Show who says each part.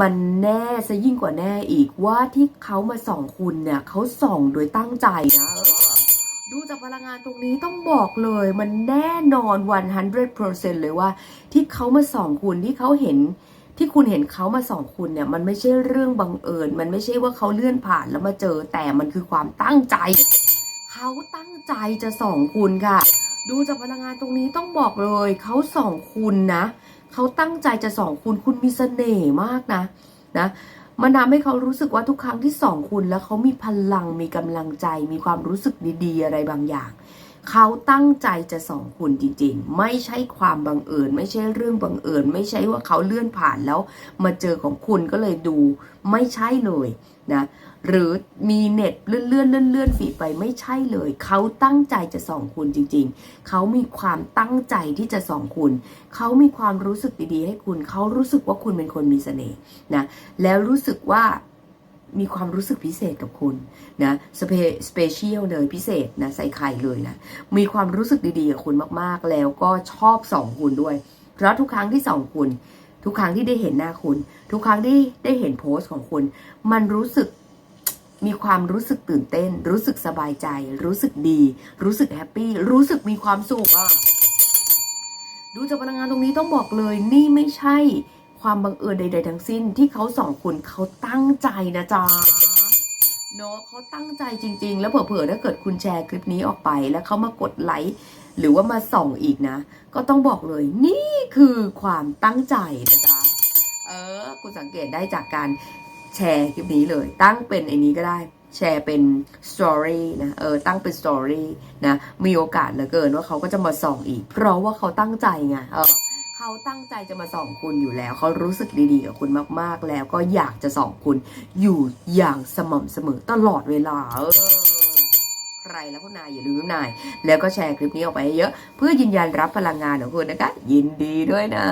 Speaker 1: มันแน่ซะยิ่งกว่าแน่อีกว่าที่เขามาส่องคุณเนี่ยเขาส่องโดยตั้งใจนะดูจากพลังงานตรงนี้ต้องบอกเลยมันแน่นอน 100%เลยว่า ที่เขามาส่องคุณที่เขาเห็นที่คุณเห็นเขามาส่องคุณเนี่ย มันไม่ใช่เรื่องบังเอิญ มันไม่ใช่ว่าเขาเลื่อนผ่านแล้วมาเจอแต่มันคือความตั้งใจ เขาตั้งใจจะส่องคุณค่ะ ดูจากพลังงานตรงนี้ต้องบอกเลย เขาส่องคุณนะ เขาตั้งใจจะส่องคุณคุณมีเสน่ห์มากนะนะมันทำให้เขารู้สึกว่าทุกครั้งที่ส่องคุณแล้วเขามีพลังมีกำลังใจ มีความรู้สึกดีๆ อะไรบางอย่าง เขาตั้งใจจะส่องคุณจริงๆ ไม่ใช่ความบังเอิญ ไม่ใช่เรื่องบังเอิญ ไม่ใช่ว่าเขาเลื่อนผ่านแล้วมาเจอของคุณก็เลยดูไม่ใช่เลยนะหรือมีเน็ตเลื่อนเลื่อนเลื่อนเลื่อนฝีไปไม่ใช่เลย เขาตั้งใจจะส่องคุณจริง ๆ เขามีความตั้งใจที่จะส่องคุณ เขามีความรู้สึกดีๆ ให้คุณ เขารู้สึกว่าคุณเป็นคนมีเสน่ห์นะแล้วรู้สึกว่า มีความรู้สึกพิเศษกับคุณนะสเปสเปเชียลเลยพิเศษนะใส่ไข่เลยนะมีความรู้สึกดีๆกับคุณมากๆ แล้วก็ชอบสองคุณด้วย เพราะทุกครั้งที่สองคุณ ทุกครั้งที่ได้เห็นหน้าคุณ ทุกครั้งที่ได้เห็นโพสต์ของคุณ มันรู้สึกมีความรู้สึกตื่นเต้น รู้สึกสบายใจ รู้สึกดี รู้สึกแฮปปี้รู้สึกมีความสุขอะดูจากพลังงานตรงนี้ต้องบอกเลย นี่ไม่ใช่ ความบังเอิญใด ๆ ทั้งสิ้นที่เขาสองคนเขาตั้งใจนะจ๊ะเนาะเขาตั้งใจจริง ๆ แล้วเผลอๆถ้าเกิดคุณแชร์คลิปนี้ออกไป แล้วเขามากดไลค์หรือว่ามาส่องอีกนะ ก็ต้องบอกเลย นี่คือความตั้งใจนะจ๊ะเออ คุณสังเกตได้จากการแชร์คลิปนี้เลย ตั้งเป็นไอ้นี้ก็ได้แชร์เป็นสตอรี่นะเออตั้งเป็นสตอรี่นะมีโอกาสเหลือเกินว่าเขาก็จะมาส่องอีก เพราะว่าเขาตั้งใจไงเออ เขาตั้งใจจะมาส่องคุณอยู่แล้ว เขารู้สึกดีๆกับคุณมากๆแล้ว ก็อยากจะส่องคุณอยู่อย่างสม่ำเสมอตลอดเวลาใครแล้วก็นายอย่าลืมนาย แล้วก็แชร์คลิปนี้ออกไปเยอะ เพื่อยืนยันรับพลังงานของคุณนะคะ ยินดีด้วยนะ